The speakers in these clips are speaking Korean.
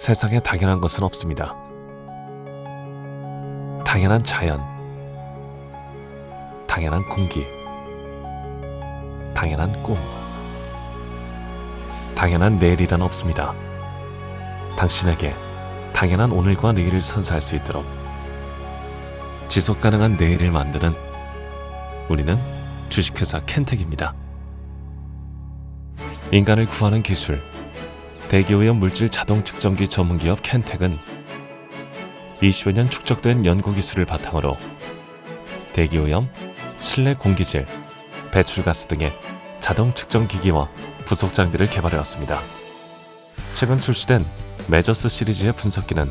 세상에 당연한 것은 없습니다. 당연한 자연, 당연한 공기, 당연한 꿈, 당연한 내일이란 없습니다. 당신에게 당연한 오늘과 내일을 선사할 수 있도록 지속 가능한 내일을 만드는 우리는 주식회사 켄텍입니다. 인간을 구하는 기술, 대기오염 물질 자동 측정기 전문기업 켄텍은 20여 년 축적된 연구 기술을 바탕으로 대기오염, 실내 공기질, 배출가스 등의 자동 측정 기기와 부속 장비를 개발해왔습니다. 최근 출시된 메저스 시리즈의 분석기는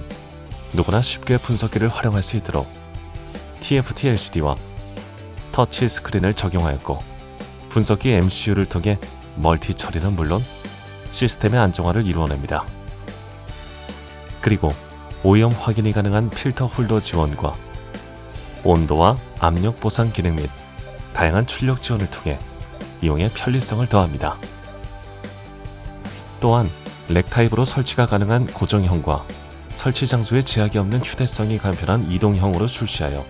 누구나 쉽게 분석기를 활용할 수 있도록 TFT LCD와 터치 스크린을 적용하였고 분석기 MCU를 통해 멀티 처리는 물론 시스템의 안정화를 이루어냅니다. 그리고 오염 확인이 가능한 필터 홀더 지원과 온도와 압력 보상 기능 및 다양한 출력 지원을 통해 이용의 편리성을 더합니다. 또한 렉 타입으로 설치가 가능한 고정형과 설치 장소에 제약이 없는 휴대성이 간편한 이동형으로 출시하여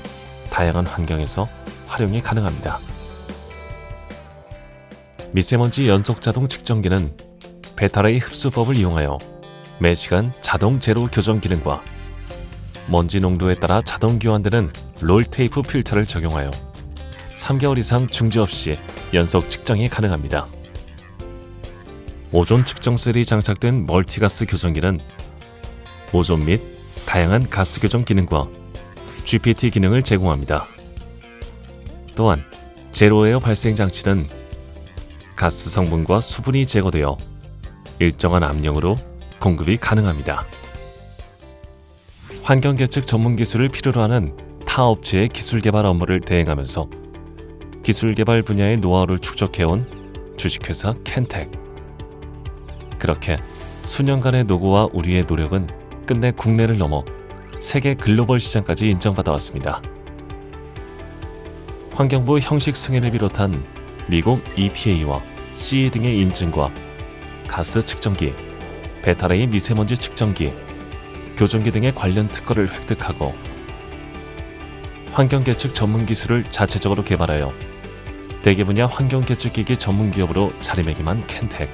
다양한 환경에서 활용이 가능합니다. 미세먼지 연속 자동 측정기는 베타레이 흡수법을 이용하여 매시간 자동 제로 교정 기능과 먼지 농도에 따라 자동 교환되는 롤 테이프 필터를 적용하여 3개월 이상 중지 없이 연속 측정이 가능합니다. 오존 측정 셀이 장착된 멀티가스 교정기는 오존 및 다양한 가스 교정 기능과 GPT 기능을 제공합니다. 또한 제로에어 발생 장치는 가스 성분과 수분이 제거되어 일정한 압력으로 공급이 가능합니다. 환경 계측 전문 기술을 필요로 하는 타 업체의 기술 개발 업무를 대행하면서 기술 개발 분야의 노하우를 축적해온 주식회사 켄텍. 그렇게 수년간의 노고와 우리의 노력은 끝내 국내를 넘어 세계 글로벌 시장까지 인정받아 왔습니다. 환경부 형식 승인을 비롯한 미국 EPA와 CE 등의 인증과 가스 측정기, 베타레이 미세먼지 측정기, 교정기 등의 관련 특허를 획득하고 환경 계측 전문 기술을 자체적으로 개발하여 대기 분야 환경 계측기기 전문 기업으로 자리매김한 켄텍.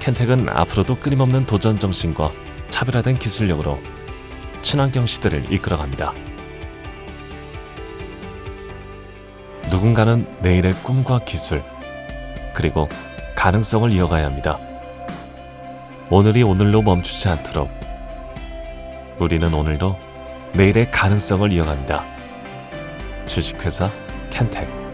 켄텍은 앞으로도 끊임없는 도전 정신과 차별화된 기술력으로 친환경 시대를 이끌어갑니다. 누군가는 내일의 꿈과 기술, 그리고 가능성을 이어가야 합니다. 오늘이 오늘로 멈추지 않도록 우리는 오늘도 내일의 가능성을 이어갑니다. 주식회사 켄텍